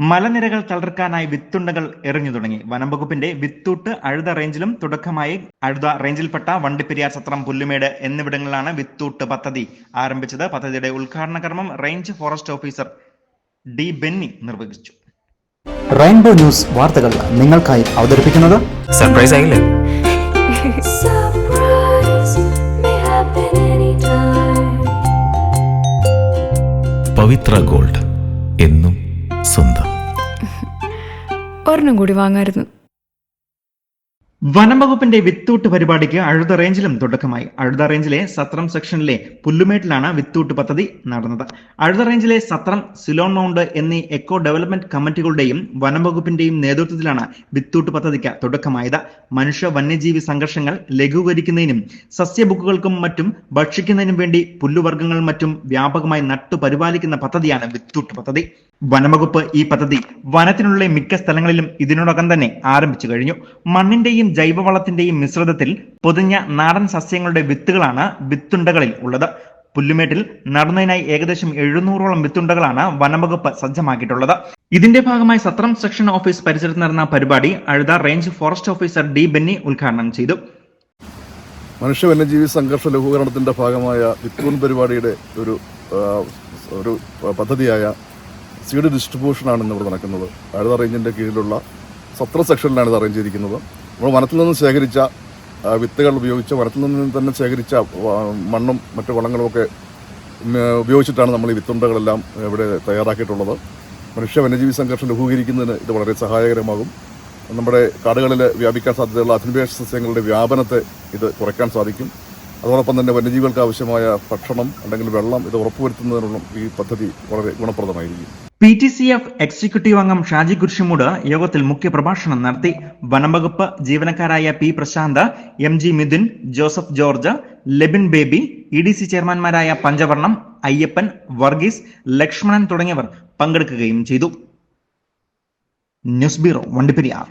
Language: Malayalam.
മലനിരകൾ തളർക്കാനായി വിത്തുണ്ടകൾ എറിഞ്ഞു തുടങ്ങി. വനം വകുപ്പിന്റെ വിത്തൂട്ട് അഴുത റേഞ്ചിലും തുടക്കമായി അഴുത റേഞ്ചിൽപ്പെട്ട വണ്ടിപ്പെരിയാർ സത്രം പുല്ലുമേട് എന്നിവിടങ്ങളിലാണ് വിത്തൂട്ട് പദ്ധതി ആരംഭിച്ചത്. പദ്ധതിയുടെ ഉദ്ഘാടന കർമ്മം range forest officer D Benny നിർവഹിച്ചു. റെയിൻബോ ന്യൂസ് വാർത്തകൾ നിങ്ങൾക്കായി അവതരിപ്പിക്കുന്നത് സർപ്രൈസ് ആയില്ലേ. പവിത്ര ഗോൾഡ് എന്നും സ്വന്തം. ഒരെണ്ണം കൂടി വാങ്ങായിരുന്നു. വനം വകുപ്പിന്റെ വിത്തൂട്ട് പരിപാടിക്ക് അഴുത റേഞ്ചിലും തുടക്കമായി. അഴുത റേഞ്ചിലെ സത്രം സെക്ഷനിലെ പുല്ലുമേട്ടിലാണ് വിത്തൂട്ട് പദ്ധതി നടന്നത്. അഴുത റേഞ്ചിലെ സത്രം സിലോൺ മൗണ്ട് എന്നീ എക്കോ ഡെവലപ്മെന്റ് കമ്മിറ്റികളുടെയും വനം വകുപ്പിന്റെയും നേതൃത്വത്തിലാണ് വിത്തൂട്ട് പദ്ധതിക്ക് തുടക്കമായത്. മനുഷ്യ വന്യജീവി സംഘർഷങ്ങൾ ലഘൂകരിക്കുന്നതിനും സസ്യബുക്കുകൾക്കും മറ്റും ഭക്ഷിക്കുന്നതിനും വേണ്ടി പുല്ലുവർഗങ്ങൾ മറ്റും വ്യാപകമായി നട്ടു പരിപാലിക്കുന്ന പദ്ധതിയാണ് വിത്തൂട്ട് പദ്ധതി. വനംവകുപ്പ് ഈ പദ്ധതി വനത്തിനുള്ള മിക്ക സ്ഥലങ്ങളിലും ഇതിനോടകം തന്നെ ആരംഭിച്ചു കഴിഞ്ഞു. മണ്ണിന്റെയും ജൈവവളത്തിന്റെയും മിശ്രിതത്തിൽ പൊതിഞ്ഞ നാടൻ സസ്യങ്ങളുടെ വിത്തുകളാണ് വിത്തുണ്ടകളിൽ ഉള്ളത്. പുല്ലുമേട്ടിൽ നടുന്നതിനായി ഏകദേശം എഴുന്നൂറോളം വിത്തുണ്ടകളാണ് വനംവകുപ്പ് സജ്ജമാക്കിയിട്ടുള്ളത്. ഇതിന്റെ ഭാഗമായി സത്രം സെക്ഷൻ ഓഫീസ് പരിസരത്ത് നടന്ന പരിപാടി Azhutha range forest officer D Benny ഉദ്ഘാടനം ചെയ്തു. മനുഷ്യ വന്യജീവി സംഘർഷ ലഘൂകരണത്തിന്റെ ഭാഗമായ വിത്തൂൺ പരിപാടിയുടെ ഒരു ഒരു പദ്ധതിയായ സീഡ് ഡിസ്ട്രിബ്യൂഷനാണ് ഇന്ന് ഇവിടെ നടക്കുന്നത്. അഴുത റേഞ്ചിന്റെ കീഴിലുള്ള സത്ര സെക്ഷനിലാണ് ഇത് അറേഞ്ച് ചെയ്തിരിക്കുന്നത്. നമ്മൾ വനത്തിൽ നിന്ന് ശേഖരിച്ച വിത്തുകൾ ഉപയോഗിച്ച് വനത്തിൽ നിന്ന് തന്നെ ശേഖരിച്ച മണ്ണും മറ്റു വളങ്ങളും ഒക്കെ ഉപയോഗിച്ചിട്ടാണ് നമ്മൾ ഈ വിത്തുണ്ടകളെല്ലാം ഇവിടെ തയ്യാറാക്കിയിട്ടുള്ളത്. മനുഷ്യ വന്യജീവി സംഘർഷം ലഘൂകരിക്കുന്നതിന് ഇത് വളരെ സഹായകരമാകും. നമ്മുടെ കാടുകളിൽ വ്യാപിക്കാൻ സാധ്യതയുള്ള അധിനിവേശ സസ്യങ്ങളുടെ വ്യാപനത്തെ ഇത് കുറയ്ക്കാൻ സാധിക്കും. അതോടൊപ്പം തന്നെ വന്യജീവികൾക്ക് ആവശ്യമായ ഭക്ഷണം അല്ലെങ്കിൽ വെള്ളം ഇത് ഉറപ്പുവരുത്തുന്നതിനുള്ള ഈ പദ്ധതി വളരെ ഗുണപ്രദമായിരിക്കും. P T C F executive അംഗം ഷാജി കുരിശിമൂട് യോഗത്തിൽ മുഖ്യപ്രഭാഷണം നടത്തി. വനംവകുപ്പ് ജീവനക്കാരായ P Prashanth M G Midhun Joseph George Lebin Baby E D C ചെയർമാൻമാരായ Panchavarnam Ayyappan Varghese Lakshmanan തുടങ്ങിയവർ പങ്കെടുക്കുകയും ചെയ്തു. News bureau Vandiperiyar.